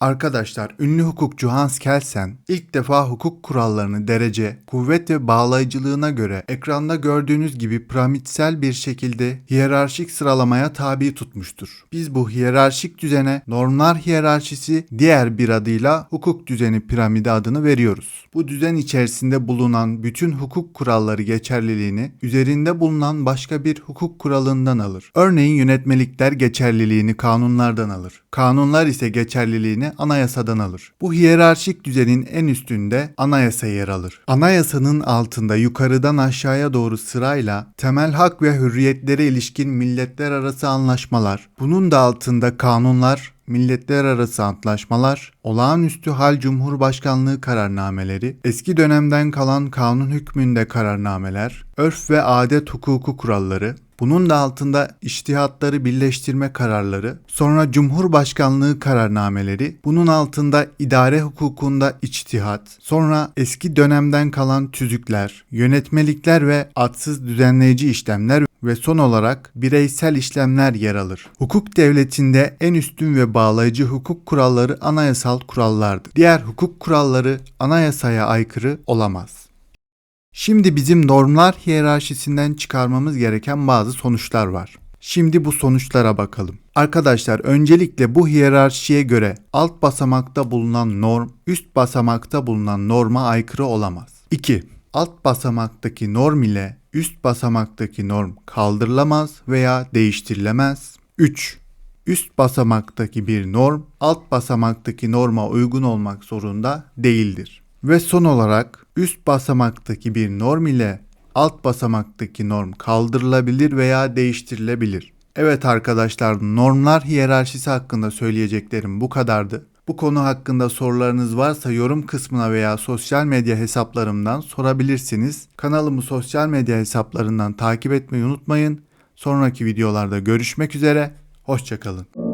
Arkadaşlar ünlü hukukçu Hans Kelsen ilk defa hukuk kurallarını derece, kuvvet ve bağlayıcılığına göre ekranda gördüğünüz gibi piramitsel bir şekilde hiyerarşik sıralamaya tabi tutmuştur. Biz bu hiyerarşik düzene normlar hiyerarşisi diğer bir adıyla hukuk düzeni piramidi adını veriyoruz. Bu düzen içerisinde bulunan bütün hukuk kuralları geçerliliğini üzerinde bulunan başka bir hukuk kuralından alır. Örneğin yönetmelikler geçerliliğini kanunlardan alır. Kanunlar ise geçerliliğini anayasadan alır. Bu hiyerarşik düzenin en üstünde anayasa yer alır. Anayasanın altında yukarıdan aşağıya doğru sırayla temel hak ve hürriyetlere ilişkin milletler arası anlaşmalar, bunun da altında kanunlar, milletler arası antlaşmalar, olağanüstü hal cumhurbaşkanlığı kararnameleri, eski dönemden kalan kanun hükmünde kararnameler, örf ve adet hukuku kuralları, bunun da altında iştihatları birleştirme kararları, sonra Cumhurbaşkanlığı kararnameleri, bunun altında idare hukukunda içtihat, sonra eski dönemden kalan tüzükler, yönetmelikler ve adsız düzenleyici işlemler ve son olarak bireysel işlemler yer alır. Hukuk devletinde en üstün ve bağlayıcı hukuk kuralları anayasal kurallardır. Diğer hukuk kuralları anayasaya aykırı olamaz. Şimdi bizim normlar hiyerarşisinden çıkarmamız gereken bazı sonuçlar var. Şimdi bu sonuçlara bakalım. Arkadaşlar öncelikle bu hiyerarşiye göre alt basamakta bulunan norm üst basamakta bulunan norma aykırı olamaz. 2. Alt basamaktaki norm ile üst basamaktaki norm kaldırılamaz veya değiştirilemez. 3. Üst basamaktaki bir norm alt basamaktaki norma uygun olmak zorunda değildir. Ve son olarak üst basamaktaki bir norm ile alt basamaktaki norm kaldırılabilir veya değiştirilebilir. Evet arkadaşlar normlar hiyerarşisi hakkında söyleyeceklerim bu kadardı. Bu konu hakkında sorularınız varsa yorum kısmına veya sosyal medya hesaplarımdan sorabilirsiniz. Kanalımı sosyal medya hesaplarından takip etmeyi unutmayın. Sonraki videolarda görüşmek üzere. Hoşçakalın.